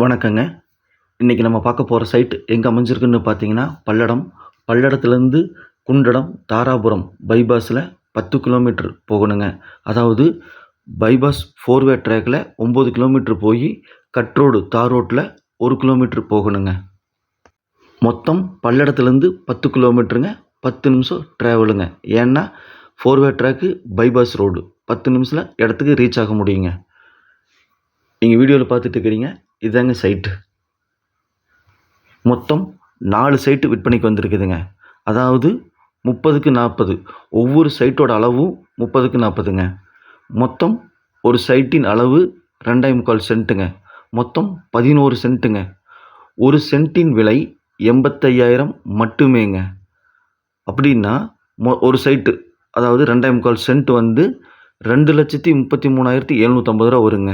வணக்கங்க. இன்றைக்கி நம்ம பார்க்க போகிற சைட் எங்கே அமைஞ்சிருக்குன்னு பார்த்தீங்கன்னா பல்லடம். பல்லடத்துலேருந்து குண்டடம் தாராபுரம் பைபாஸில் பத்து கிலோமீட்டர் போகணுங்க. அதாவது பைபாஸ் ஃபோர்வே ட்ராக்கில் ஒம்பது கிலோமீட்டர் போய் கட் ரோடு தார் ரோட்டில் ஒரு கிலோமீட்டர் போகணுங்க. மொத்தம் பல்லடத்துலேருந்து பத்து கிலோமீட்டருங்க பத்து நிமிஷம் ட்ராவலுங்க ஏன்னா ஃபோர்வே ட்ராக்கு பைபாஸ் ரோடு பத்து நிமிஷத்தில் இடத்துக்கு ரீச் ஆக முடியுங்க. நீங்கள் வீடியோவில் பார்த்துட்டு இருக்கிறீங்க. இதாங்க சைட்டு மொத்தம் நாலு சைட்டு விற்பனைக்கு வந்திருக்குதுங்க. அதாவது முப்பதுக்கு நாற்பது ஒவ்வொரு சைட்டோட அளவும் முப்பதுக்கு நாற்பதுங்க மொத்தம் ஒரு சைட்டின் அளவு ரெண்டாய் முக்கால் சென்ட்டுங்க மொத்தம் பதினோரு சென்ட்டுங்க ஒரு சென்ட்டின் விலை எண்பத்தையாயிரம் மட்டுமேங்க. அப்படின்னா மொ ஒரு சைட்டு அதாவது ரெண்டாய் முக்கால் சென்ட் வந்து ரெண்டு லட்சத்தி முப்பத்தி மூணாயிரத்தி எழுநூற்றம்பது ரூபா வருங்க.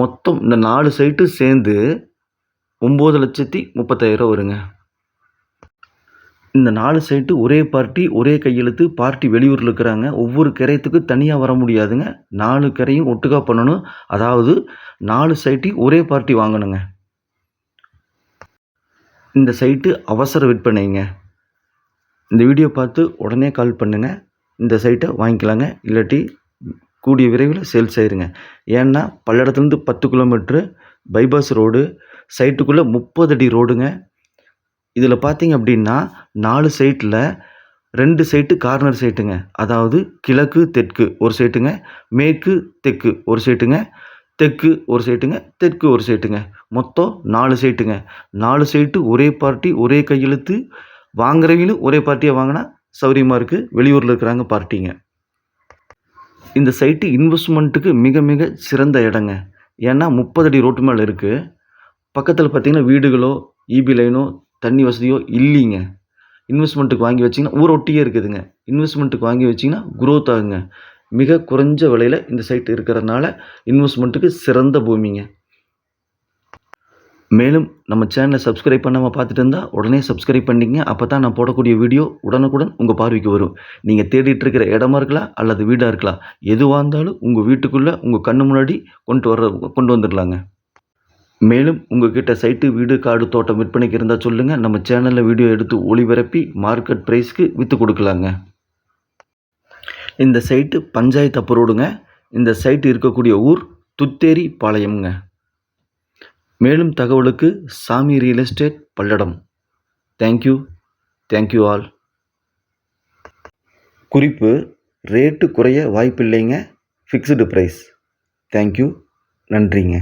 மொத்தம் இந்த நாலு சைட்டு சேர்ந்து ஒம்பது லட்சத்தி முப்பத்தாயிரம் வருங்க. இந்த நாலு சைட்டு ஒரே பார்ட்டி ஒரே கையெழுத்து பார்ட்டி வெளியூரில் இருக்கிறாங்க. ஒவ்வொரு கிரையத்துக்கு தனியாக வர முடியாதுங்க. நாலு கரையும் ஒட்டுக்கா பண்ணணும். அதாவது நாலு சைட்டையும் ஒரே பார்ட்டி வாங்கணுங்க. இந்த சைட்டு அவசர விற்பனைங்க. இந்த வீடியோ பார்த்து உடனே கால் பண்ணுங்கள் இந்த சைட்டை வாங்கிக்கலாங்க. இல்லாட்டி கூடிய விரைவில் சேல்ஸ் ஆயிருங்க ஏன்னா பல்லடத்துலேருந்து பத்து கிலோமீட்ரு பைபாஸ் ரோடு சைட்டுக்குள்ளே முப்பது அடி ரோடுங்க. இதில் பார்த்தீங்க அப்படின்னா நாலு சைட்டில் ரெண்டு சைட்டு கார்னர் சைட்டுங்க. அதாவது கிழக்கு தெற்கு ஒரு சைட்டுங்க மேற்கு தெற்கு ஒரு சைட்டுங்க தெற்கு ஒரு சைட்டுங்க தெற்கு ஒரு சைட்டுங்க. மொத்தம் நாலு சைட்டுங்க. நாலு சைட்டு ஒரே பார்ட்டி ஒரே கையெழுத்து. வாங்குறவங்களும் ஒரே பார்ட்டியாக வாங்கினா சௌரியமாக இருக்குது வெளியூரில் இருக்கிறாங்க பார்ட்டிங்க. இந்த சைட்டு இன்வெஸ்ட்மெண்ட்டுக்கு மிக மிக சிறந்த இடங்க. ஏன்னா முப்பது அடி ரோட்டு மேலே இருக்குது பக்கத்தில் பார்த்தீங்கன்னா வீடுகளோ இபி லைனோ தண்ணி வசதியோ இல்லைங்க. இன்வெஸ்ட்மெண்ட்டுக்கு வாங்கி வச்சிங்கன்னா ஊர் ஒட்டியே இருக்குதுங்க. இன்வெஸ்ட்மெண்ட்டுக்கு வாங்கி வச்சிங்கன்னா குரோத் ஆகுங்க. மிக குறைஞ்ச விலையில் இந்த சைட் இருக்கிறதுனால இன்வெஸ்ட்மெண்ட்டுக்கு சிறந்த பூமிங்க. மேலும் நம்ம சேனலை சப்ஸ்கிரைப் பண்ணாமல் பார்த்துட்டு இருந்தால் உடனே சப்ஸ்கிரைப் பண்ணிங்க அப்போ தான் நான் போடக்கூடிய வீடியோ உடனுக்குடன் உங்கள் பார்வைக்கு வரும். நீங்கள் தேடிட்டு இருக்கிற இடமா இருக்கலாம் அல்லது வீடாக இருக்கலாம். எதுவாக இருந்தாலும் உங்கள் வீட்டுக்குள்ளே உங்கள் கண்ணு முன்னாடி கொண்டு வர கொண்டு வந்துடலாங்க. மேலும் உங்ககிட்ட சைட்டு வீடு காடு தோட்டம் விற்பனைக்கு இருந்தால் சொல்லுங்கள் நம்ம சேனலில் வீடியோ எடுத்து ஒளிபரப்பி மார்க்கெட் ப்ரைஸ்க்கு விற்று கொடுக்கலாங்க. இந்த சைட்டு பஞ்சாயத்து அப்புறோடுங்க இந்த சைட்டு இருக்கக்கூடிய ஊர் துத்தேரி பாளையம்ங்க. மேலும் தகவலுக்கு Sami real estate Palladam. Thank you thank you all குறிப்பு ரேட்டு குறைய வாய்ப்பில்லைங்க ஃபிக்ஸ்டு ப்ரைஸ் தேங்க்யூ நன்றிங்க.